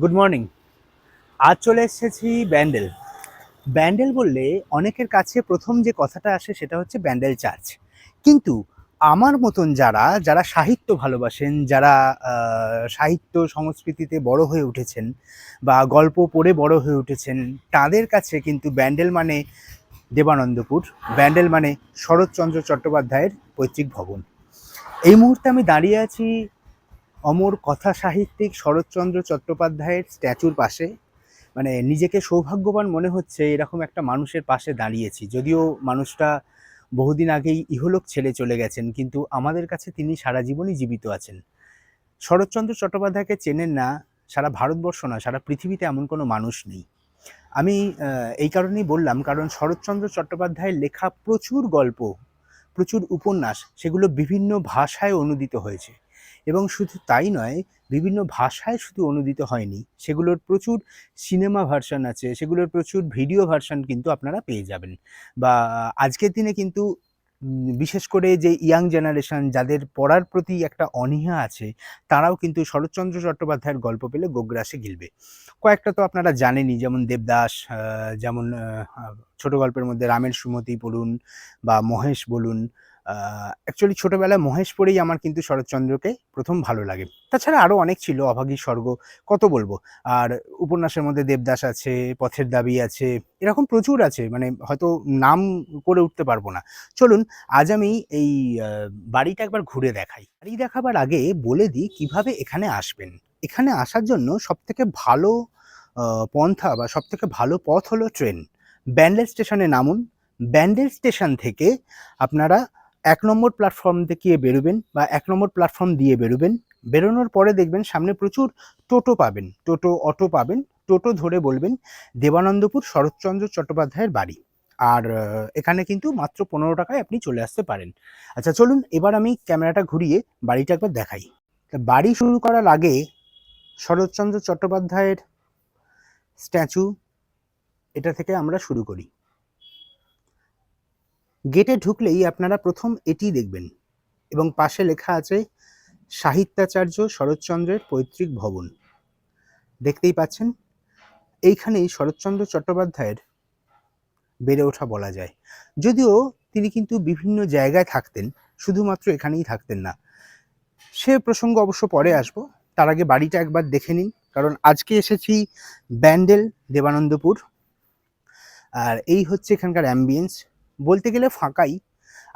Good morning আজ চলে এসেছি ব্যান্ডেল। ব্যান্ডেল বললে অনেকের কাছে প্রথম যে কথাটা আসে সেটা হচ্ছে ব্যান্ডেল চার্চ। কিন্তু আমার মতন যারা যারা সাহিত্য ভালোবাসেন, যারা সাহিত্য সংস্কৃতিতে বড় হয়ে উঠেছেন বা গল্প পড়ে বড় হয়ে উঠেছেন, তাদের কাছে কিন্তু ব্যান্ডেল মানে দেবানন্দপুর, ব্যান্ডেল মানে শরৎচন্দ্র চট্টোপাধ্যায়ের পৈতৃক ভবন। এই মুহূর্তে আমি দাঁড়িয়ে আছি অমর কথা সাহিত্যিক শরৎচন্দ্র চট্টোপাধ্যায়ের স্ট্যাচুর পাশে। মানে নিজেকে সৌভাগ্যবান মনে হচ্ছে এরকম একটা মানুষের পাশে দাঁড়িয়েছি। যদিও মানুষটা বহুদিন আগেই ইহলোক ছেড়ে চলে গেছেন, কিন্তু আমাদের কাছে তিনি সারা জীবনই জীবিত আছেন। শরৎচন্দ্র চট্টোপাধ্যায়কে চেনেন না, সারা ভারতবর্ষ না সারা পৃথিবীতে এমন কোনো মানুষ নেই। আমি এই কারণেই বললাম, কারণ শরৎচন্দ্র চট্টোপাধ্যায়ের লেখা প্রচুর গল্প, প্রচুর উপন্যাস, সেগুলো বিভিন্ন ভাষায় অনুদিত হয়েছে। এবং শুধু তাই নয়, বিভিন্ন ভাষায় শুধু অনুদিত হয়নি। সেগুলোর প্রচুর সিনেমা ভার্সন আছে, সেগুলোর প্রচুর ভিডিও ভার্সন কিন্তু আপনারা পেয়ে যাবেন। বা আজকের দিনে কিন্তু বিশেষ করে যে ইয়াং জেনারেশন যাদের পড়ার প্রতি একটা অনীহা আছে, তারাও কিন্তু শরৎচন্দ্র চট্টোপাধ্যায়ের গল্প পেলে গোগ্রাসে গিলবে। কয়েকটা তো আপনারা জানেনই, যেমন দেবদাস যেমন ছোট গল্পের মধ্যে রামের সুমতি বলুন বা মহেশ বলুন অ্যাকচুয়ালি ছোটোবেলায় মহেশ পড়েই আমার কিন্তু শরৎচন্দ্রকে প্রথম ভালো লাগে। তাছাড়া আরও অনেক ছিল, অভাগী স্বর্গ, কত বলব? আর উপন্যাসের মধ্যে দেবদাস আছে, পথের দাবি আছে, এরকম প্রচুর আছে মানে হয়তো নাম করে উঠতে পারব না। চলুন, আজ আমি এই বাড়িটা একবার ঘুরে দেখাই। বাড়ি দেখাবার আগে বলে দিই কীভাবে এখানে আসবেন। এখানে আসার জন্য সবথেকে ভালো পন্থা বা সবথেকে ভালো পথ হলো ট্রেন। ব্যান্ডেল স্টেশনে নামুন। ব্যান্ডেল স্টেশন থেকে আপনারা এক নম্বর প্ল্যাটফর্ম থেকে বেরোবেন বা এক নম্বর প্ল্যাটফর্ম দিয়ে বেরোবেন। বেরোনোর পরে দেখবেন সামনে প্রচুর টোটো পাবেন। টোটো, অটো পাবেন। টোটো ধরে বলবেন, দেবানন্দপুর শরৎচন্দ্র চট্টোপাধ্যায়ের বাড়ি। আর এখানে কিন্তু মাত্র পনেরো টাকায় আপনি চলে আসতে পারেন। আচ্ছা চলুন এবার আমি ক্যামেরাটা ঘুরিয়ে বাড়িটা একবার দেখাই। বাড়ি শুরু করার আগে শরৎচন্দ্র চট্টোপাধ্যায়ের স্ট্যাচু, এটা থেকে আমরা শুরু করি। গেটে ঢুকলেই আপনারা প্রথম এটি দেখবেন। এবং পাশে লেখা আছে, সাহিত্যাচার্য শরৎচন্দ্রের পৈতৃক ভবন। দেখতেই পাচ্ছেন, এইখানেই শরৎচন্দ্র চট্টোপাধ্যায়ের বেড়ে ওঠা বলা যায়। যদিও তিনি কিন্তু বিভিন্ন জায়গায় থাকতেন, শুধুমাত্র এখানেই থাকতেন না। সে প্রসঙ্গ অবশ্য পরে আসব, তার আগে বাড়িটা একবার দেখে নিন, কারণ আজকে এসেছি ব্যান্ডেল, দেবানন্দপুর। আর এই হচ্ছে এখানকার অ্যাম্বিয়েন্স বলতে গেলে ফাঁকাই,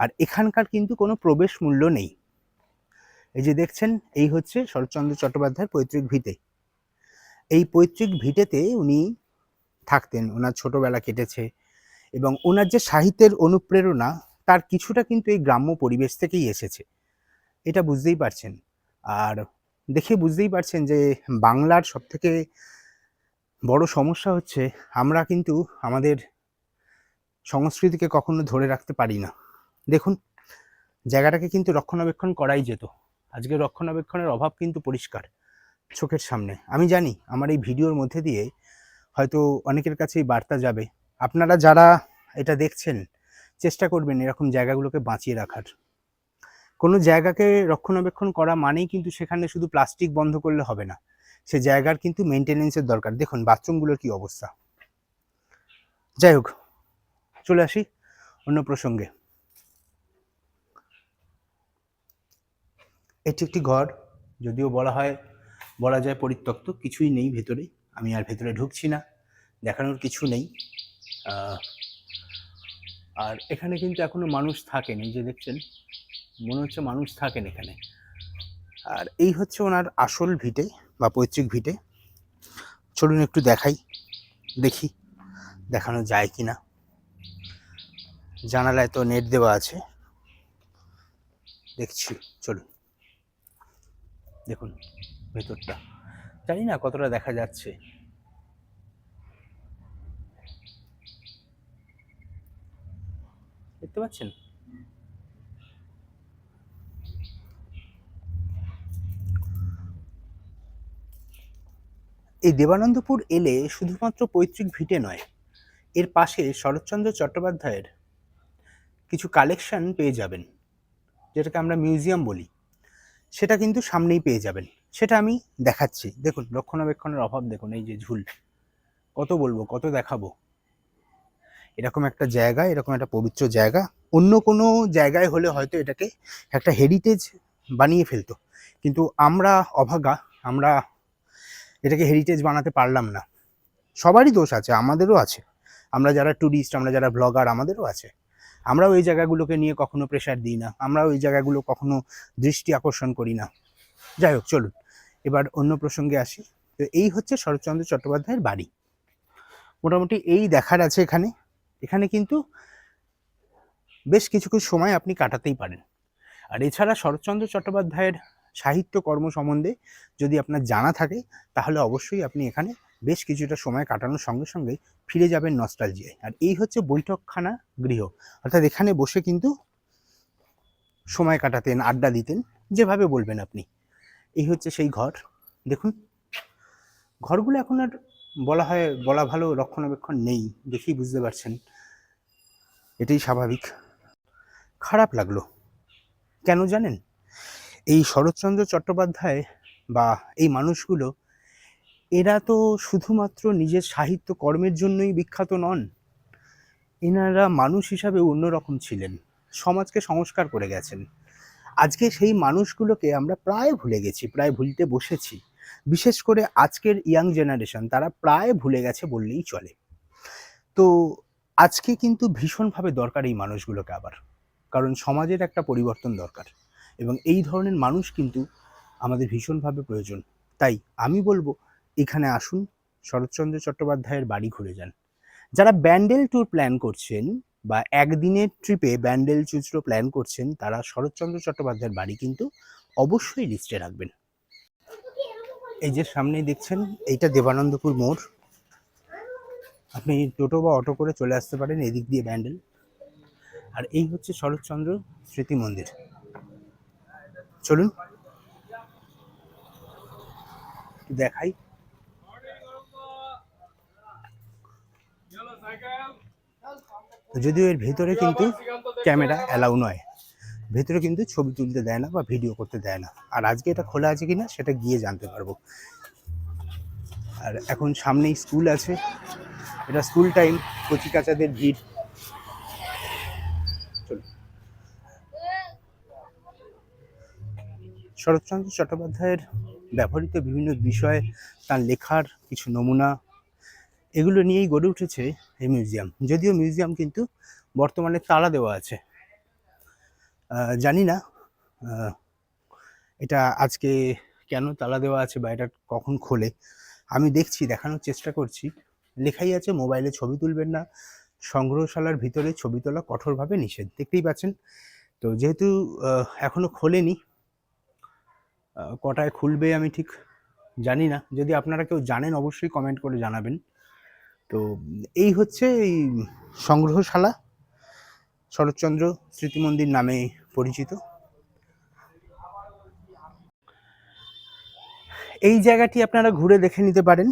আর এখানকার কিন্তু কোনো প্রবেশ মূল্য নেই। এই যে দেখছেন, এই হচ্ছে শরৎচন্দ্র চট্টোপাধ্যায়ের পৈতৃক ভিটে। এই পৈতৃক ভিটেতে উনি থাকতেন, ওনার ছোটবেলা কেটেছে এবং ওনার যে সাহিত্যের অনুপ্রেরণা, তার কিছুটা কিন্তু এই গ্রাম্য পরিবেশ থেকেই এসেছে। এটা বুঝতেই পারছেন। আর দেখে বুঝতেই পারছেন যে বাংলার সবথেকে বড় সমস্যা হচ্ছে, আমরা কিন্তু আমাদের সংস্কৃতিকে কখনো ধরে রাখতে পারি না। দেখুন, জায়গাটাকে কিন্তু রক্ষণাবেক্ষণ করাই যেত। আজকে রক্ষণাবেক্ষণের অভাব কিন্তু পরিষ্কার চোখের সামনে। আমি জানি, আমার এই ভিডিওর মধ্যে দিয়ে হয়তো অনেকের কাছেই বার্তা যাবে। আপনারা যারা এটা দেখছেন, চেষ্টা করবেন এরকম জায়গাগুলোকে বাঁচিয়ে রাখার। কোনো জায়গাকে রক্ষণাবেক্ষণ করা মানেই কিন্তু সেখানে শুধু প্লাস্টিক বন্ধ করলে হবে না। সে জায়গার কিন্তু মেনটেনেন্সের দরকার। দেখুন বাথরুমগুলোর কি অবস্থা। যাই হোক চলে আসি অন্য প্রসঙ্গে। এটি একটি ঘর, যদিও বলা হয়, বলা যায় পরিত্যক্ত, কিছুই নেই ভেতরে, আমি আর ভেতরে ঢুকছি না, দেখানোর কিছু নেই। আর এখানে কিন্তু এখনও মানুষ থাকেন, এই যে দেখছেন, মনে হচ্ছে মানুষ থাকেন এখানে। আর এই হচ্ছে ওনার আসল ভিটে, বা পৈতৃক ভিটে। চলুন একটু দেখাই, দেখি, দেখানো যায় কি না জানালায় তো নেট দেওয়া আছে। দেখছি, চলুন। দেখুন, ভেতরটা। জানি না কতটা দেখা যাচ্ছে। দেখতে পাচ্ছেন? এই দেবানন্দপুর এলে শুধুমাত্র পৈতৃক ভিটে নয়, এর পাশে শরৎচন্দ্র চট্টোপাধ্যায়ের কিছু কালেকশন পেয়ে যাবেন, যেটাকে আমরা মিউজিয়াম বলি। সেটা কিন্তু সামনেই পেয়ে যাবেন। সেটা আমি দেখাচ্ছি। দেখুন, রক্ষণাবেক্ষণের অভাব দেখুন, এই যে ঝুল। কত বলব, কত দেখাবো? এরকম একটা জায়গা, এরকম একটা পবিত্র জায়গা। অন্য কোনো জায়গায় হলে হয়তো এটাকে একটা হেরিটেজ বানিয়ে ফেলতো। কিন্তু আমরা অভাগা, আমরা এটাকে হেরিটেজ বানাতে পারলাম না। সবারই দোষ আছে, আমাদেরও আছে। আমরা যারা ট্যুরিস্ট আমরা যারা ব্লগার আমাদেরও আছে। আমরাও এই জায়গাগুলোকে নিয়ে কখনো প্রেশার দিই না, আমরাও এই জায়গাগুলো কখনো দৃষ্টি আকর্ষণ করি না। যাই হোক, চলুন, এবার অন্য প্রসঙ্গে আসি। তো এই হচ্ছে শরৎচন্দ্র চট্টোপাধ্যায়ের বাড়ি। মোটামুটি এই দেখার আছে এখানে। এখানে কিন্তু বেশ কিছু কিছু সময় আপনি কাটাতেই পারেন। আর এছাড়া শরৎচন্দ্র চট্টোপাধ্যায়ের সাহিত্য কর্ম সম্বন্ধে যদি আপনার জানা থাকে, তাহলে অবশ্যই আপনি এখানে বেশ কিছুটা সময় কাটানোর সঙ্গে সঙ্গে ফিরে যাবেন নস্টালজিয়ায় আর এই হচ্ছে বৈঠকখানা গৃহ। অর্থাৎ এখানে বসে কিন্তু সময় কাটাতেন, আড্ডা দিতেন, যেভাবে বলবেন আপনি। এই হচ্ছে সেই ঘর। দেখুন, ঘরগুলো এখন আর বলা হয়, বলা ভালো রক্ষণাবেক্ষণ নেই দেখেই বুঝতে পারছেন। এটাই স্বাভাবিক। খারাপ লাগল। কেন জানেন? এই শরৎচন্দ্র চট্টোপাধ্যায় বা এই মানুষগুলো এরা তো শুধুমাত্র নিজের সাহিত্য কর্মের জন্যই বিখ্যাত নন। এনারা মানুষ হিসাবে অন্যরকম ছিলেন, সমাজকে সংস্কার করে গেছেন। আজকে সেই মানুষগুলোকে আমরা প্রায় ভুলে গেছি, প্রায় ভুলতে বসেছি। বিশেষ করে আজকের ইয়াং জেনারেশন, তারা প্রায় ভুলে গেছে বললেই চলে। তো আজকে কিন্তু ভীষণভাবে দরকার এই মানুষগুলোকে আবার, কারণ সমাজের একটা পরিবর্তন দরকার। এবং এই ধরনের মানুষ কিন্তু আমাদের ভীষণভাবে প্রয়োজন। তাই আমি বলব এখানে আসুন, শরৎচন্দ্র চট্টোপাধ্যায়ের বাড়ি ঘুরে যান। যারা ব্যান্ডেল ট্যুর প্ল্যান করছেন বা একদিনের ট্রিপে ব্যান্ডেল চুচড়ো প্ল্যান করছেন, তারা শরৎচন্দ্র চট্টোপাধ্যায়ের বাড়ি কিন্তু অবশ্যই লিস্টে রাখবেন। এই যে সামনেই দেখছেন, এইটা দেবানন্দপুর মোড়। আপনি টোটো বা অটো করে চলে আসতে পারেন এদিক দিয়ে ব্যান্ডেল। আর এই হচ্ছে শরৎচন্দ্র স্মৃতি মন্দির। চলুন দেখাই। যদিও এর ভেতরে কিন্তু ক্যামেরা অ্যালাউ নয়। ভেতরে কিন্তু ছবি তুলতে দেয় না বা ভিডিও করতে দেয় না। আর আজকে এটা খোলা আছে কি না সেটা গিয়ে জানতে পারব। আর এখন সামনেই স্কুল আছে। এটা স্কুল টাইম, কচি কাচাদের ভিড়। শরৎচন্দ্র চট্টোপাধ্যায়ের ব্যবহৃত বিভিন্ন বিষয়ে, তার লেখার কিছু নমুনা এগুলো নিয়েই গড়ে উঠেছে এই মিউজিয়াম। যদিও মিউজিয়াম কিন্তু বর্তমানে তালা দেওয়া আছে। জানি না এটা আজকে কেন তালা দেওয়া আছে বা এটা কখন খোলে। আমি দেখছি, দেখানোর চেষ্টা করছি। লেখাই আছে, মোবাইলে ছবি তুলবেন না। সংগ্রহশালার ভিতরে ছবি তোলা কঠোরভাবে নিষেধ। দেখতেই পাচ্ছেন। তো যেহেতু এখনও খোলেনি কটায় খুলবে আমি ঠিক জানি না। যদি আপনারা কেউ জানেন, অবশ্যই কমেন্ট করে জানাবেন। তো এই হচ্ছে এই সংগ্রহশালা। শরৎচন্দ্র স্মৃতি মন্দির নামে পরিচিত। এই জায়গাটি আপনারা ঘুরে দেখে নিতে পারেন।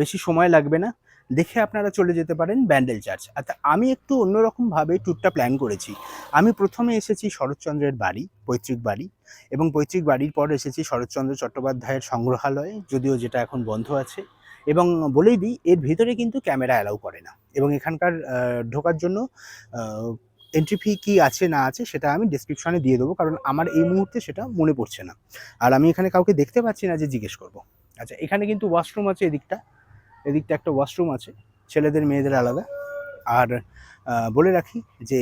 বেশি সময় লাগবে না। দেখে আপনারা চলে যেতে পারেন ব্যান্ডেল চার্চ। আচ্ছা আমি একটু অন্যরকমভাবে ট্যুরটা প্ল্যান করেছি। আমি প্রথমে এসেছি শরৎচন্দ্রের বাড়ি, পৈতৃক বাড়ি এবং পৈতৃক বাড়ির পর এসেছি শরৎচন্দ্র চট্টোপাধ্যায়ের সংগ্রহালয়ে, যদিও যেটা এখন বন্ধ আছে। এবং বলেই দিই, এর ভিতরে কিন্তু ক্যামেরা অ্যালাউ করে না। এবং এখানকার ঢোকার জন্য এন্ট্রি ফি কী আছে না আছে সেটা আমি ডিসক্রিপশনে দিয়ে দেবো, কারণ আমার এই মুহূর্তে সেটা মনে পড়ছে না। আর আমি এখানে কাউকে দেখতে পাচ্ছি না যে জিজ্ঞেস করব। আচ্ছা এখানে কিন্তু ওয়াশরুম আছে এদিকটা। এদিকটা একটা ওয়াশরুম আছে, ছেলেদের, মেয়েদের আলাদা। আর বলে রাখি যে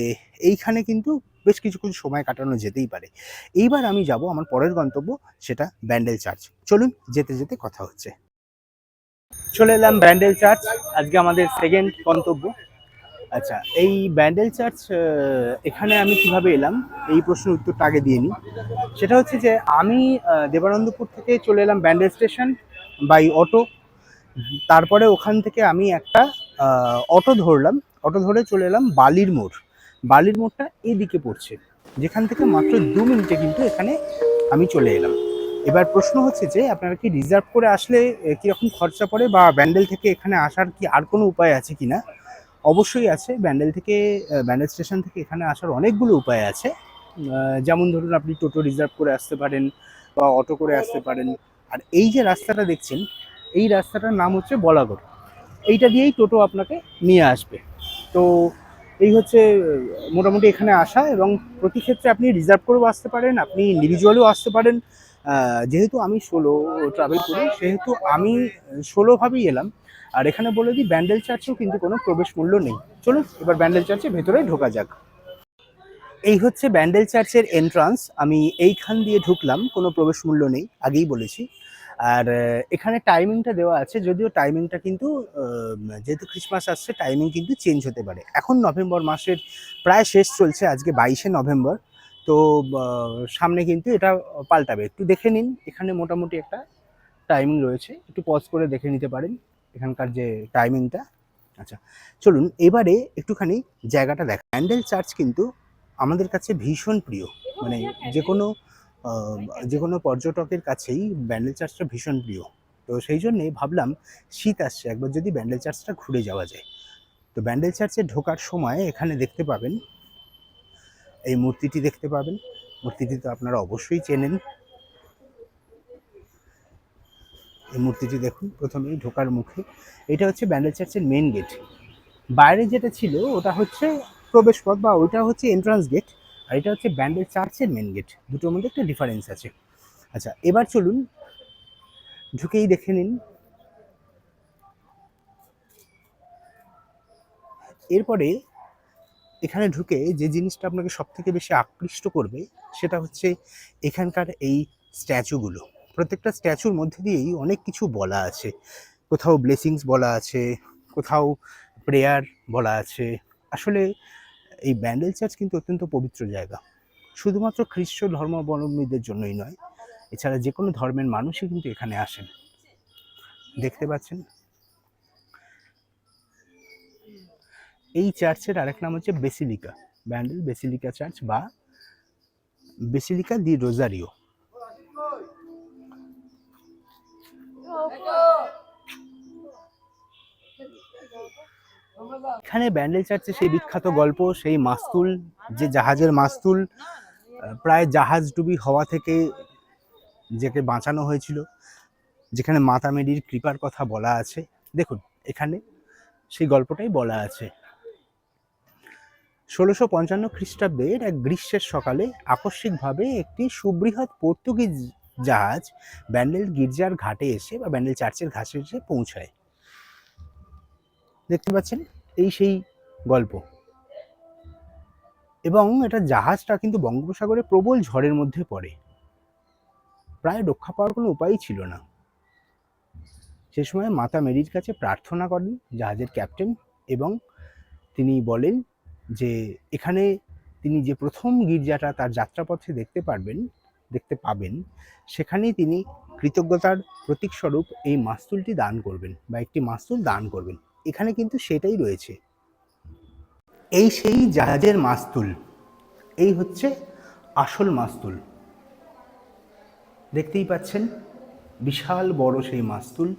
এইখানে কিন্তু বেশ কিছু কিছু সময় কাটানো যেতেই পারে। এইবার আমি যাব, আমার পরের গন্তব্য সেটা ব্যান্ডেল চার্চ। চলুন, যেতে যেতে কথা হচ্ছে। চলে এলাম ব্যান্ডেল চার্চ, আজকে আমাদের সেকেন্ড গন্তব্য। আচ্ছা এই ব্যান্ডেল চার্চ এখানে আমি কীভাবে এলাম? এই প্রশ্নের উত্তরটা আগে দিয়ে নিই। সেটা হচ্ছে যে আমি দেবানন্দপুর থেকে চলে এলাম ব্যান্ডেল স্টেশন বাই অটো তারপরে ওখান থেকে আমি একটা অটো ধরলাম। অটো ধরে চলে এলাম বালির মোড়। বালির মোড়টা এদিকে পড়ছে। যেখান থেকে মাত্র দু মিনিটে কিন্তু এখানে আমি চলে এলাম। এবার প্রশ্ন হচ্ছে যে, আপনারা কি রিজার্ভ করে আসলে কীরকম খরচা পড়ে বা ব্যান্ডেল থেকে এখানে আসার কি আর কোনো উপায় আছে কি না অবশ্যই আছে ব্যান্ডেল থেকে ব্যান্ডেল স্টেশন থেকে এখানে আসার অনেকগুলো উপায় আছে। যেমন ধরুন আপনি টোটো রিজার্ভ করে আসতে পারেন বা অটো করে আসতে পারেন। আর এই যে রাস্তাটা দেখছেন, এই রাস্তাটার নাম হচ্ছে বলাগড়। এইটা দিয়েই টোটো আপনাকে নিয়ে আসবে। তো এই হচ্ছে মোটামুটি এখানে আসা এবং প্রতি ক্ষেত্রে আপনি রিজার্ভ করেও আসতে পারেন, আপনি ইন্ডিভিজুয়ালও আসতে পারেন। যেহেতু আমি সোলো ট্রাভেল করি, সেহেতু আমি সোলোভাবেই এলাম। আর এখানে বলে দিই, ব্যান্ডেল চার্চেও কিন্তু কোনো প্রবেশ মূল্য নেই। চলুন, এবার ব্যান্ডেল চার্চের ভেতরে ঢোকা যাক। এই হচ্ছে ব্যান্ডেল চার্চের এন্ট্রান্স আমি এইখান দিয়ে ঢুকলাম, কোনো প্রবেশ মূল্য নেই, আগেই বলেছি। আর এখানে টাইমিংটা দেওয়া আছে, যদিও টাইমিংটা কিন্তু যেহেতু ক্রিসমাস আসছে টাইমিং কিন্তু চেঞ্জ হতে পারে। এখন নভেম্বর মাসের প্রায় শেষ চলছে, আজকে বাইশে নভেম্বর। তো সামনে কিন্তু এটা পাল্টাবে। একটু দেখে নিন, এখানে মোটামুটি একটা টাইমিং রয়েছে। একটু পজ করে দেখে নিতে পারেন এখানকার যে টাইমিংটা আচ্ছা চলুন, এবারে একটুখানি জায়গাটা দেখ। ব্যান্ডেল চার্চ কিন্তু আমাদের কাছে ভীষণ প্রিয়। মানে যে কোনো যে কোনো পর্যটকের কাছেই ব্যান্ডেল চার্চটা ভীষণ প্রিয়। তো সেই জন্যে ভাবলাম শীত আসছে, একবার যদি ব্যান্ডেল চার্চটা ঘুরে যাওয়া যায়। তো ব্যান্ডেল চার্চে ঢোকার সময় এখানে দেখতে পাবেন এই মূর্তিটি দেখতে পাবেন। মূর্তিটি তো আপনারা অবশ্যই চেনেন। এই মূর্তিটি দেখুন, প্রথমেই ঢোকার মুখে। এটা হচ্ছে ব্যান্ডেল চার্চের মেন গেট বাইরে যেটা ছিল, ওটা হচ্ছে প্রবেশপথ বা ওইটা হচ্ছে এন্ট্রান্স গেট আর এটা হচ্ছে ব্যান্ডেল চার্চের মেন গেট দুটোর মধ্যে একটা ডিফারেন্স আছে। আচ্ছা এবার চলুন, ঢুকেই দেখে নিন। এরপরে এখানে ঢুকে যে জিনিসটা আপনাকে সব থেকে বেশি আকৃষ্ট করবে সেটা হচ্ছে এখানকার এই স্ট্যাচুগুলো প্রত্যেকটা স্ট্যাচুর মধ্যে দিয়েই অনেক কিছু বলা আছে। কোথাও ব্লেসিংস বলা আছে, কোথাও প্রেয়ার বলা আছে। আসলে এই ব্যান্ডেল চার্চ কিন্তু অত্যন্ত পবিত্র জায়গা। শুধুমাত্র খ্রিস্ট ধর্মাবলম্বীদের জন্যই নয়, এছাড়া যে কোনো ধর্মের মানুষই কিন্তু এখানে আসেন। দেখতে পাচ্ছেন? এই চার্চের আরেক নাম হচ্ছে বেসিলিকা। ব্যান্ডেল বেসিলিকা চার্চ বা বেসিলিকা দি রোজারিও। এখানে ব্যান্ডেল চার্চে সেই বিখ্যাত গল্প, সেই মাস্তুল, যে জাহাজের মাস্তুল প্রায় জাহাজ ডুবি হওয়া থেকে যাকে বাঁচানো হয়েছিল, যেখানে মাতা মেরির কৃপার কথা বলা আছে। দেখুন, এখানে সেই গল্পটাই বলা আছে। ষোলোশো পঞ্চান্ন খ্রিস্টাব্দের এক গ্রীষ্মের সকালে আকস্মিকভাবে একটি সুবৃহৎ পর্তুগিজ জাহাজ ব্যান্ডেল গির্জার ঘাটে এসে বা ব্যান্ডেল চার্চের ঘাটে এসে পৌঁছায়। দেখতে পাচ্ছেন? এই সেই গল্প। এবং এটা জাহাজটা কিন্তু বঙ্গোপসাগরে প্রবল ঝড়ের মধ্যে পড়ে। প্রায় রক্ষা পাওয়ার কোনো উপায়ই ছিল না। সে সময় মাতা মেরির কাছে প্রার্থনা করেন জাহাজের ক্যাপ্টেন এবং তিনি বলেন যে এখানে তিনি যে প্রথম গির্জাটা তার যাত্রাপথে দেখতে পারবেন, দেখতে পাবেন, সেখানেই তিনি কৃতজ্ঞতার প্রতীকস্বরূপ এই মাস্তুলটি দান করবেন বা একটি মাস্তুল দান করবেন। এখানে কিন্তু সেটাই রয়েছে। এই সেই জাহাজের মাস্তুল। এই হচ্ছে আসল মাস্তুল। দেখতেই পাচ্ছেন, বিশাল বড় সেই মাস্তুল।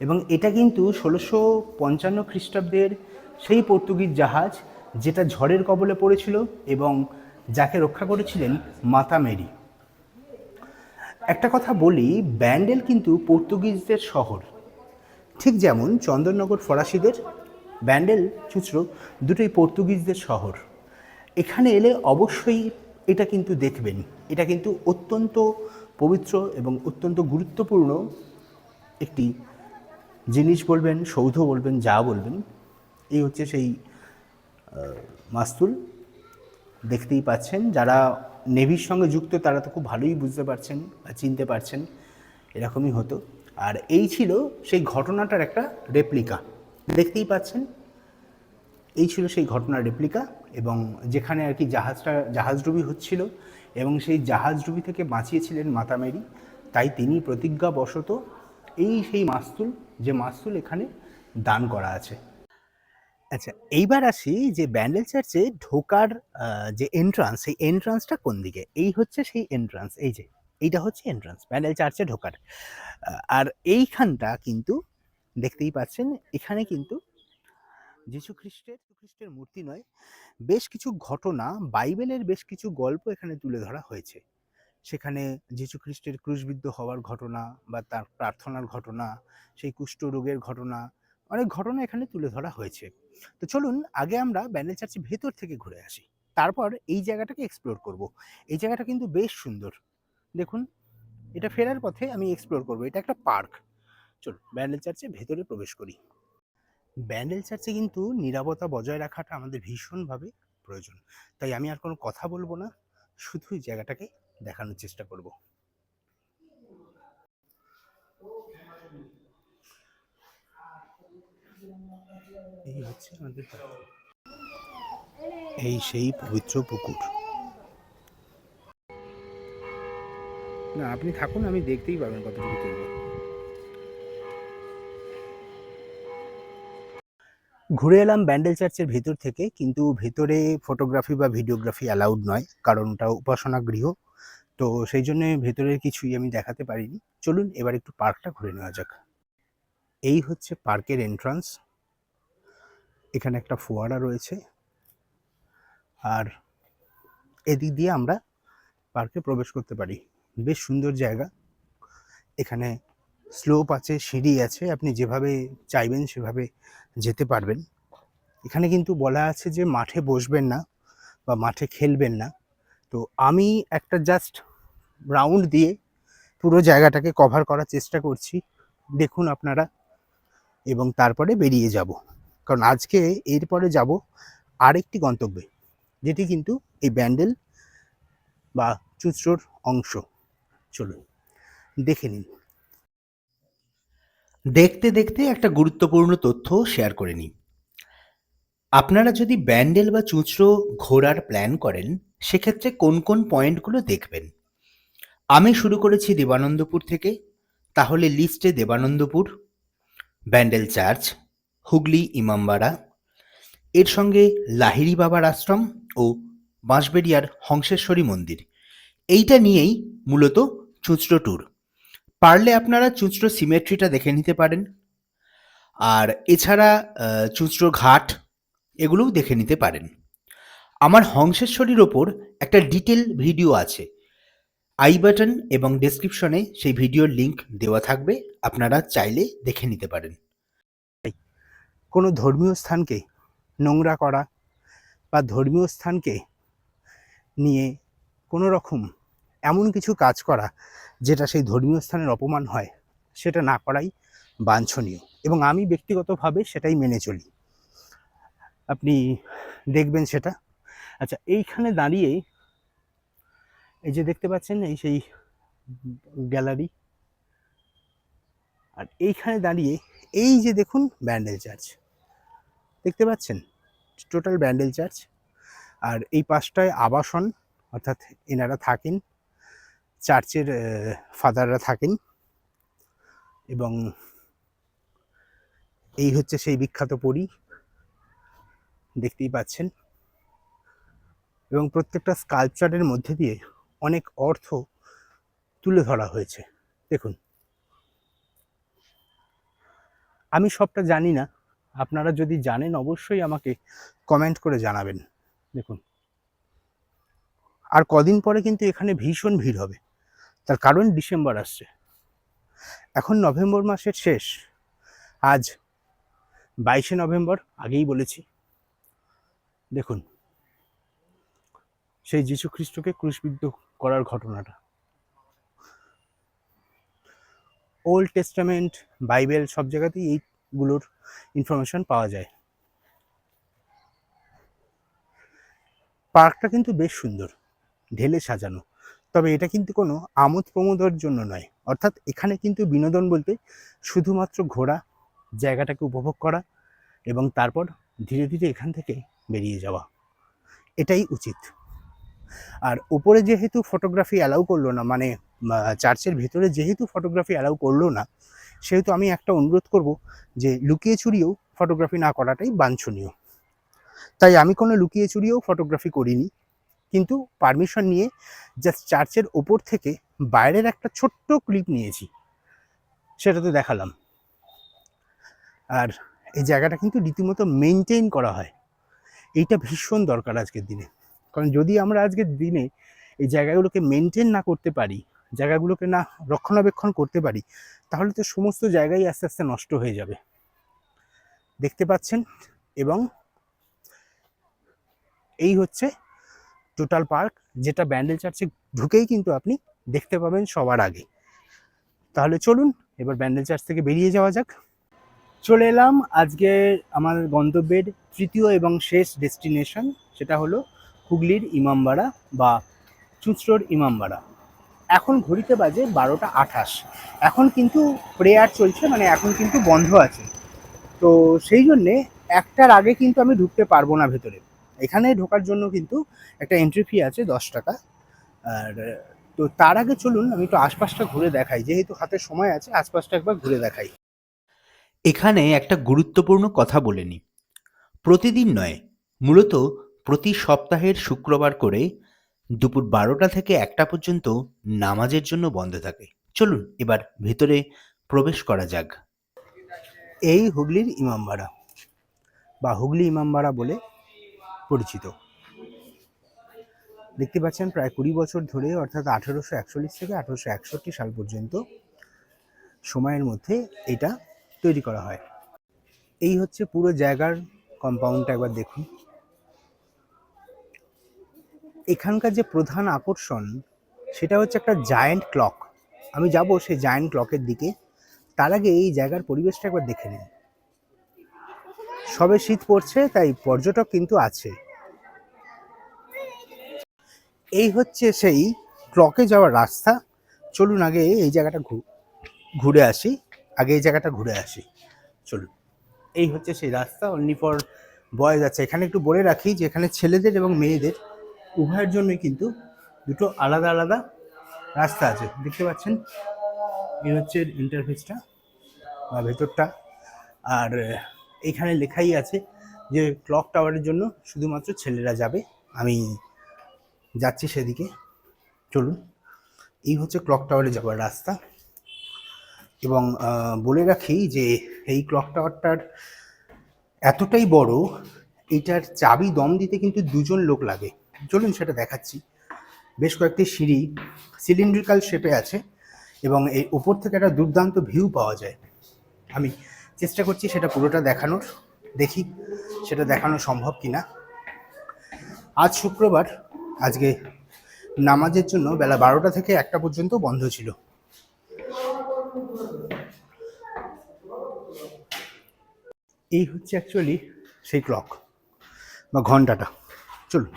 এবং এটা কিন্তু ষোলোশো পঞ্চান্ন খ্রিস্টাব্দের সেই পর্তুগিজ জাহাজ যেটা ঝড়ের কবলে পড়েছিল এবং যাকে রক্ষা করেছিলেন মাতা মেরি। একটা কথা বলি, ব্যান্ডেল কিন্তু পর্তুগিজদের শহর। ঠিক যেমন চন্দননগর ফরাসিদের, ব্যান্ডেল, চুচড়ো দুটোই পর্তুগিজদের শহর। এখানে এলে অবশ্যই এটা কিন্তু দেখবেন। এটা কিন্তু অত্যন্ত পবিত্র এবং অত্যন্ত গুরুত্বপূর্ণ একটি জিনিস বলবেন, সৌধ বলবেন, যা বলবেন। এই হচ্ছে সেই মাস্তুল, দেখতেই পাচ্ছেন। যারা নেভির সঙ্গে যুক্ত, তারা তো খুব ভালোই বুঝতে পারছেন বা চিনতে পারছেন এরকমই হতো। আর এই ছিল সেই ঘটনাটার একটা রেপ্লিকা দেখতেই পাচ্ছেন, এই ছিল সেই ঘটনার রেপ্লিকা এবং যেখানে আর কি জাহাজটা, জাহাজডুবি হচ্ছিল এবং সেই জাহাজডুবি থেকে বাঁচিয়েছিলেন মাতামেরি তাই তিনি প্রতিজ্ঞাবশত এই সেই মাস্তুল, যে মাস্তুল এখানে দান করা আছে। আচ্ছা এইবার আসি যে ব্যান্ডেল চার্চে ঢোকার যে এন্ট্রান্স সেই এন্ট্রান্সটা কোন দিকে? এই হচ্ছে সেই এন্ট্রান্স এই যে, এইটা হচ্ছে এন্ট্রান্স ব্যান্ডেল চার্চে ঢোকার। আর এইখানটা কিন্তু দেখতেই পাচ্ছেন, এখানে কিন্তু যীশু খ্রিস্টের খ্রিস্টের মূর্তি নয়, বেশ কিছু ঘটনা, বাইবেলের বেশ কিছু গল্প এখানে তুলে ধরা হয়েছে। সেখানে যীশু খ্রিস্টের ক্রুশবিদ্ধ হওয়ার ঘটনা বা তার প্রার্থনার ঘটনা, সেই কুষ্ঠ রোগের ঘটনা অনেক ঘটনা এখানে তুলে ধরা হয়েছে। তো চলুন আগে আমরা ব্যান্ডেল চার্চের ভেতর থেকে ঘুরে আসি। তারপর এই জায়গাটাকে এক্সপ্লোর করব। এই জায়গাটা কিন্তু বেশ সুন্দর। দেখুন, এটা ফেরার পথে আমি এক্সপ্লোর করব। এটা একটা পার্ক। চলুন, ব্যান্ডেল চার্চের ভেতরে প্রবেশ করি। ব্যান্ডেল চার্চে কিন্তু নিরাপত্তা বজায় রাখাটা আমাদের ভীষণভাবে প্রয়োজন। তাই আমি আর কোনো কথা বলব না। শুধুই জায়গাটাকে দেখানোর চেষ্টা করব। এই হচ্ছে আমাদের এই সেই পবিত্র পুকুর। না আপনি থাকুন আমি দেখতেই পাবেন কতটুকু তুলব ঘুরে এলাম ব্যান্ডেল চার্চের ভেতর থেকে কিন্তু ভেতরে ফটোগ্রাফি বা ভিডিওগ্রাফি অ্যালাউড নয় কারণ ওটা উপাসনা গৃহ তো সেই জন্য ভেতরের কিছুই আমি দেখাতে পারিনি। চলুন এবার একটু পার্কটা ঘুরে নেওয়া যাক। এই হচ্ছে পার্কের এন্ট্রান্স এখানে একটা ফোয়ারা রয়েছে। আর এদিক দিয়ে আমরা পার্কে প্রবেশ করতে পারি। বেশ সুন্দর জায়গা। এখানে স্লোপ আছে, সিঁড়ি আছে, আপনি যেভাবে চাইবেন সেভাবে যেতে পারবেন। এখানে কিন্তু বলা আছে যে মাঠে বসবেন না বা মাঠে খেলবেন না। তো আমি একটা জাস্ট রাউন্ড দিয়ে পুরো জায়গাটাকে কভার করার চেষ্টা করছি। দেখুন আপনারা। এবং তারপরে বেরিয়ে যাব। কারণ আজকে এরপরে যাব আরেকটি গন্তব্যে, যেটি কিন্তু এই ব্যান্ডেল বা চুচড়োর অংশ। চলুন, দেখে নিন। দেখতে দেখতে একটা গুরুত্বপূর্ণ তথ্য শেয়ার করে নিই। আপনারা যদি ব্যান্ডেল বা চুঁচড়ো ঘোরার প্ল্যান করেন, সেক্ষেত্রে কোন কোন পয়েন্টগুলো দেখবেন? আমি শুরু করেছি দেবানন্দপুর থেকে, তাহলে লিস্টে দেবানন্দপুর, ব্যান্ডেল চার্চ হুগলি ইমামবাড়া। এর সঙ্গে লাহিড়ি বাবার আশ্রম ও বাঁশবেড়িয়ার হংসেশ্বরী মন্দির। এইটা নিয়েই মূলত চুঁচড়ো ট্যুর পারলে আপনারা চুঁচড়ো সিমেট্রিটা দেখে নিতে পারেন। আর এছাড়া চুঁচড়ো ঘাট এগুলোও দেখে নিতে পারেন। আমার হংসেশ্বরীর ওপর একটা ডিটেল ভিডিও আছে। আই বাটন এবং ডেসক্রিপশনে সেই ভিডিওর লিংক দেওয়া থাকবে। আপনারা চাইলে দেখে নিতে পারেন। কোনো ধর্মীয় স্থানকে নোংরা করা বা ধর্মীয় স্থানকে নিয়ে কোনো রকম এমন কিছু কাজ করা যেটা সেই ধর্মীয় স্থানের অপমান হয়, সেটা না করাই বাঞ্ছনীয়। এবং আমি ব্যক্তিগতভাবে সেটাই মেনে চলি। আপনি দেখবেন সেটা। আচ্ছা এইখানে দাঁড়িয়ে এই যে দেখতে পাচ্ছেন, এই সেই গ্যালারি। আর এইখানে দাঁড়িয়ে এই যে দেখুন ব্যান্ডেল চার্চ দেখতে পাচ্ছেন? টোটাল ব্যান্ডেল চার্চ আর এই পাশটায় আবাসন, অর্থাৎ এনারা থাকেন, চার্চের ফাদাররা থাকেন। এবং এই হচ্ছে সেই বিখ্যাত পরী, দেখতেই পাচ্ছেন। এবং প্রত্যেকটা স্কাল্পচারের মধ্যে দিয়ে অনেক অর্থ তুলে ধরা হয়েছে। দেখুন। আমি সবটা জানি না। আপনারা যদি জানেন অবশ্যই আমাকে কমেন্ট করে জানাবেন। দেখুন। আর কদিন পরে কিন্তু এখানে ভীষণ ভিড় হবে। তার কারণ ডিসেম্বর আসছে। এখন নভেম্বর মাসের শেষ। আজ বাইশে নভেম্বর, আগেই বলেছি। দেখুন। সেই যীশু খ্রিস্টকে ক্রুশবিদ্ধ করার ঘটনাটা। ওল্ড টেস্টামেন্ট বাইবেল সব জায়গাতেই এইগুলোর ইনফরমেশন পাওয়া যায়। পার্কটা কিন্তু বেশ সুন্দর, ঢেলে সাজানো। তবে এটা কিন্তু কোনো আমোদ প্রমোদের জন্য নয়। অর্থাৎ এখানে কিন্তু বিনোদন বলতে শুধুমাত্র ঘোরা, জায়গাটাকে উপভোগ করা এবং তারপর ধীরে ধীরে এখান থেকে বেরিয়ে যাওয়া। এটাই উচিত। আর উপরে যেহেতু ফটোগ্রাফি অ্যালাউ করল না মানে চার্চের ভেতরে যেহেতু ফটোগ্রাফি অ্যালাউ করল না, সেহেতু আমি একটা অনুরোধ করব যে লুকিয়ে চুরিয়েও ফটোগ্রাফি না করাটাই বাঞ্ছনীয়। তাই আমি কোনো লুকিয়ে চুরিয়েও ফটোগ্রাফি করিনি, কিন্তু পারমিশন নিয়ে জাস্ট চার্চের ওপর থেকে বাইরের একটা ছোট্ট ক্লিপ নিয়েছি সেটা তো দেখালাম। আর এই জায়গাটা কিন্তু রীতিমতো মেনটেন করা হয়। এইটা ভীষণ দরকার আজকের দিনে। কারণ যদি আমরা আজকের দিনে এই জায়গাগুলোকে মেনটেন না করতে পারি জায়গাগুলোকে না রক্ষণাবেক্ষণ করতে পারি, তাহলে তো সমস্ত জায়গায় আস্তে আস্তে নষ্ট হয়ে যাবে। দেখতে পাচ্ছেন? এবং এই হচ্ছে টোটাল পার্ক, যেটা ব্যান্ডেল চার্চে ঢুকেই কিন্তু আপনি দেখতে পাবেন সবার আগে। তাহলে চলুন, এবার ব্যান্ডেল চার্চ থেকে বেরিয়ে যাওয়া যাক। চলে এলাম আজকে আমার গন্তব্যের তৃতীয় এবং শেষ ডেস্টিনেশন, সেটা হলো হুগলির ইমামবাড়া বা চুঁচড়োর ইমামবাড়া। এখন ঘড়িতে বাজে বারোটা আঠাশ। এখন কিন্তু প্রেয়ার চলছে মানে এখন কিন্তু বন্ধ আছে। তো সেই জন্যে একটার আগে কিন্তু আমি ঢুকতে পারব না ভেতরে। এখানে ঢোকার জন্য কিন্তু একটা এন্ট্রি ফি আছে দশ টাকা। আর, তো তার আগে চলুন, আমি একটু আশপাশটা ঘুরে দেখাই। যেহেতু হাতে সময় আছে, আশপাশটা একবার ঘুরে দেখাই। এখানে একটা গুরুত্বপূর্ণ কথা বলে নিই। প্রতিদিন নয়, মূলত প্রতি সপ্তাহের শুক্রবার করে দুপুর বারোটা থেকে একটা পর্যন্ত নামাজের জন্য বন্ধ থাকে। চলুন এবার ভেতরে প্রবেশ করা যাক। এই হুগলির ইমামবাড়া বা হুগলি ইমামবাড়া বলে পরিচিত। দেখতে পাচ্ছেন প্রায় কুড়ি বছর ধরে, অর্থাৎ আঠেরোশো একচল্লিশ থেকে আঠেরোশো একষট্টি সাল পর্যন্ত সময়ের মধ্যে এটা তৈরি করা হয়। এই হচ্ছে পুরো জায়গার কম্পাউন্ডটা একবার দেখুন। এখানকার যে প্রধান আকর্ষণ, সেটা হচ্ছে একটা জায়ান্ট ক্লক আমি যাব সেই জায়ান্ট ক্লকের দিকে। তার আগে এই জায়গার পরিবেশটা একবার দেখে নিন। সবে শীত পড়ছে, তাই পর্যটক কিন্তু আছে। এই হচ্ছে সেই ক্লকে যাওয়ার রাস্তা। চলুন আগে এই জায়গাটা ঘুরে আসি। আগে এই জায়গাটা ঘুরে আসি। চলুন। এই হচ্ছে সেই রাস্তা। অনলি ফর বয়েজ আছে। এখানে একটু বলে রাখি যে এখানে ছেলেদের এবং মেয়েদের উভয়ের জন্যই কিন্তু দুটো আলাদা আলাদা রাস্তা আছে। দেখতে পাচ্ছেন? এই হচ্ছে ইন্টারফেসটা বা ভেতরটা। আর এখানে লেখাই আছে যে ক্লক টাওয়ারের জন্য শুধুমাত্র ছেলেরা যাবে। আমি যাচ্ছি সেদিকে। চলুন। এই হচ্ছে ক্লক টাওয়ারে যাওয়ার রাস্তা। এবং বলে রাখি যে এই ক্লক টাওয়ারটার এতটাই বড়, এটার চাবি দম দিতে কিন্তু দুজন লোক লাগে। চলুন সেটা দেখাচ্ছি। বেশ কয়েকটি সিঁড়ি সিলিন্ড্রিক্যাল শেপে আছে এবং এই উপর থেকে একটা দুর্দান্ত ভিউ পাওয়া যায়। আমি চেষ্টা করছি সেটা পুরোটা দেখানোর। দেখি সেটা দেখানো সম্ভব কিনা। আজ শুক্রবার, আজকে নামাজের জন্য বেলা বারোটা থেকে একটা পর্যন্ত বন্ধ ছিল। এই হচ্ছে অ্যাকচুয়ালি সেই ক্লক বা ঘন্টাটা। চলুন।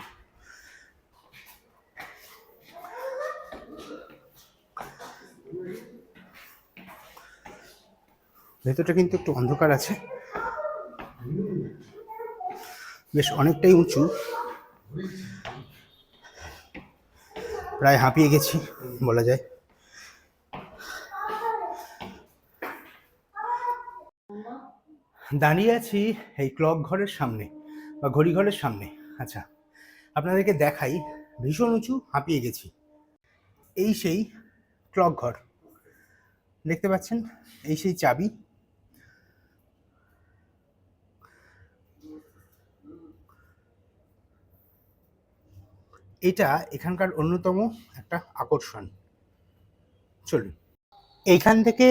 ভেতরটা কিন্তু একটু অন্ধকার আছে। বেশ অনেকটাই উঁচু। প্রায় হাঁপিয়ে গেছি, বলা যায়। দাঁড়িয়ে আছি এই ক্লক ঘরের সামনে বা ঘড়ি ঘরের সামনে। আচ্ছা আপনাদেরকে দেখাই, ভীষণ উঁচু, হাঁপিয়ে গেছি। এই সেই ক্লক ঘর। দেখতে পাচ্ছেন? এই সেই চাবি। এটা এখানকার অন্যতম একটা আকর্ষণ। চলুন, এইখান থেকে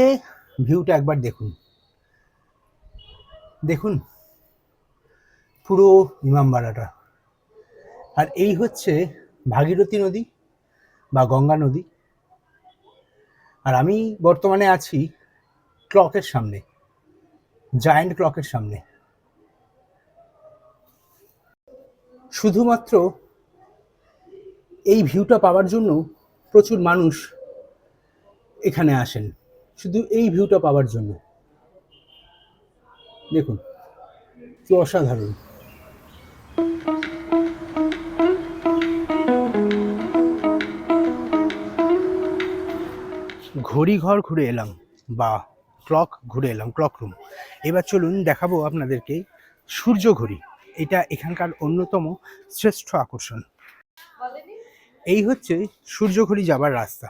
ভিউটা একবার দেখুন। দেখুন, পুরো ইমামবাড়াটা। আর এই হচ্ছে ভাগীরথী নদী বা গঙ্গা নদী। আর আমি বর্তমানে আছি ক্লকের সামনে, জায়ান্ট ক্লকের সামনে। শুধুমাত্র এই ভিউটা পাওয়ার জন্য প্রচুর মানুষ এখানে আসেন। শুধু এই ভিউটা পাওয়ার জন্য। দেখুন, কি অসাধারণ। ঘড়ি ঘর ঘুরে এলাম বা ক্লক ঘুরে এলাম, ক্লক রুম। এবার চলুন দেখাবো আপনাদেরকে সূর্য ঘড়ি। এটা এখানকার অন্যতম শ্রেষ্ঠ আকর্ষণ। এই হচ্ছে সূর্য ঘড়ি যাবার রাস্তা।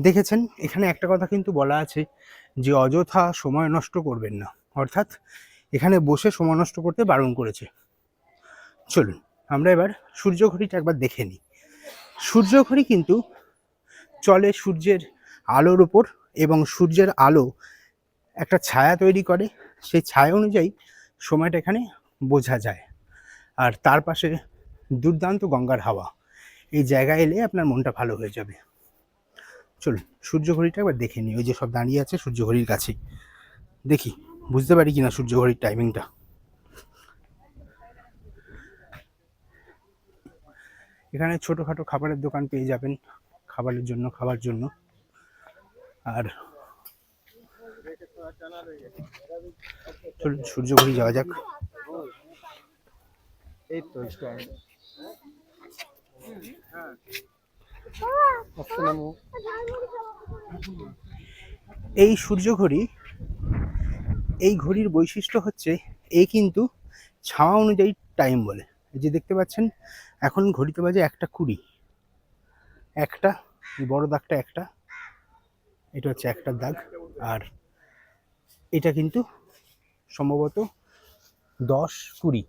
দেখেছেন? এখানে একটা কথা কিন্তু বলা আছে যে, অযথা সময় নষ্ট করবেন না। অর্থাৎ এখানে বসে সময় নষ্ট করতে বারণ করেছে। চলুন, আমরা এবার সূর্য ঘড়িটা একবার দেখে নিই। সূর্যঘড়ি কিন্তু চলে সূর্যের আলোর উপর এবং সূর্যের আলো একটা ছায়া তৈরি করে। সেই ছায়া অনুযায়ী সময়টা এখানে বোঝা যায়। আর তার পাশে দুর্দান্ত গঙ্গার হাওয়া। এই জায়গায় এলে আপনার মনটা ভালো হয়ে যাবে। চলুন সূর্য ঘড়িটা একবার দেখে নিই। ওই যে সব দাঁড়িয়ে আছে সূর্য ঘড়ির দেখি, বুঝতে পারি কিনা সূর্য ঘড়ির টাইমিংটা এখানে ছোটোখাটো খাবারের দোকান পেয়ে যাবেন, খাবারের জন্য, খাবার জন্য। আর চলুন সূর্য ঘড়ি যাওয়া যাক। এই তো। এই সূর্য ঘড়ি, এই ঘড়ির বৈশিষ্ট্য হচ্ছে এই কিন্তু ছাওয়া অনুযায়ী টাইম বলে। যে দেখতে পাচ্ছেন, এখন ঘড়িতে বাজে একটা কুড়ি। একটা, বড় দাগটা একটা, এটা হচ্ছে একটা দাগ। আর এটা কিন্তু সম্ভবত দশ কুড়ি,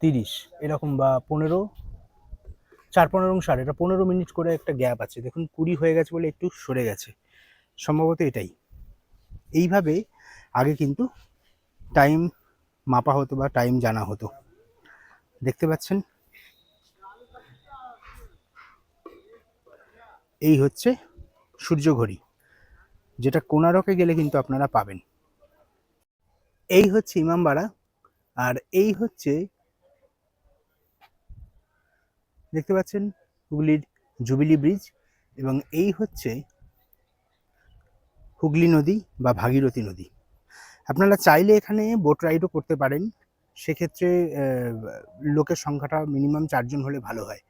তিরিশ, এরকম বা পনেরো চার পনেরো সার, এটা পনেরো মিনিট করে একটা গ্যাপ আছে। দেখুন, কুড়ি হয়ে গেছে বলে একটু সরে গেছে। সম্ভবত এটাই। এইভাবে আগে কিন্তু টাইম মাপা হতো বা টাইম জানা হতো। দেখতে পাচ্ছেন? এই হচ্ছে সূর্য ঘড়ি, যেটা কোনারকে গেলে কিন্তু আপনারা পাবেন। এই হচ্ছে ইমামবাড়া, আর এই হচ্ছে দেখতে পাচ্ছেন হুগলির জুবিলি ব্রিজ এবং এই হচ্ছে হুগলি নদী বা ভাগীরথী নদী। আপনারা চাইলে এখানে বোট রাইডও করতে পারেন। সেক্ষেত্রে লোকের সংখ্যাটা মিনিমাম চারজন হলে ভালো হয়।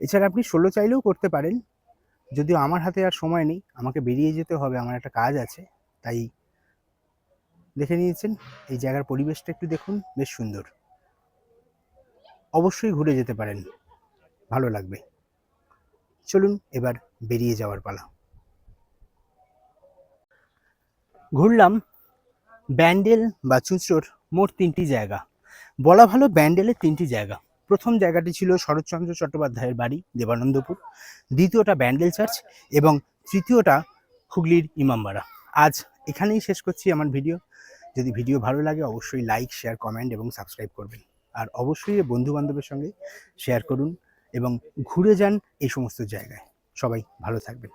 এছাড়া আপনি ষোলো চাইলেও করতে পারেন। যদিও আমার হাতে আর সময় নেই, আমাকে বেরিয়ে যেতে হবে, আমার একটা কাজ আছে, তাই দেখে নিয়েছেন। এই জায়গার পরিবেশটা একটু দেখুন, বেশ সুন্দর। অবশ্যই ঘুরে যেতে পারেন। ভালো লাগবে। চলুন এবার বেরিয়ে যাওয়ার পালা। ঘুরলাম ব্যান্ডেল বা চুঁচড়োর মোট তিনটি জায়গা। বলা ভালো ব্যান্ডেলের তিনটি জায়গা। প্রথম জায়গাটি ছিল শরৎচন্দ্র চট্টোপাধ্যায়ের বাড়ি, দেবানন্দপুর। দ্বিতীয়টা ব্যান্ডেল চার্চ এবং তৃতীয়টা হুগলির ইমামবাড়া। আজ এখানেই শেষ করছি আমার ভিডিও। যদি ভিডিও ভালো লাগে অবশ্যই লাইক, শেয়ার, কমেন্ট এবং সাবস্ক্রাইব করবেন। আর অবশ্যই বন্ধু বান্ধবের সঙ্গে শেয়ার করুন। এবং ঘুরে যান এই সমস্ত জায়গায়। সবাই ভালো থাকবেন।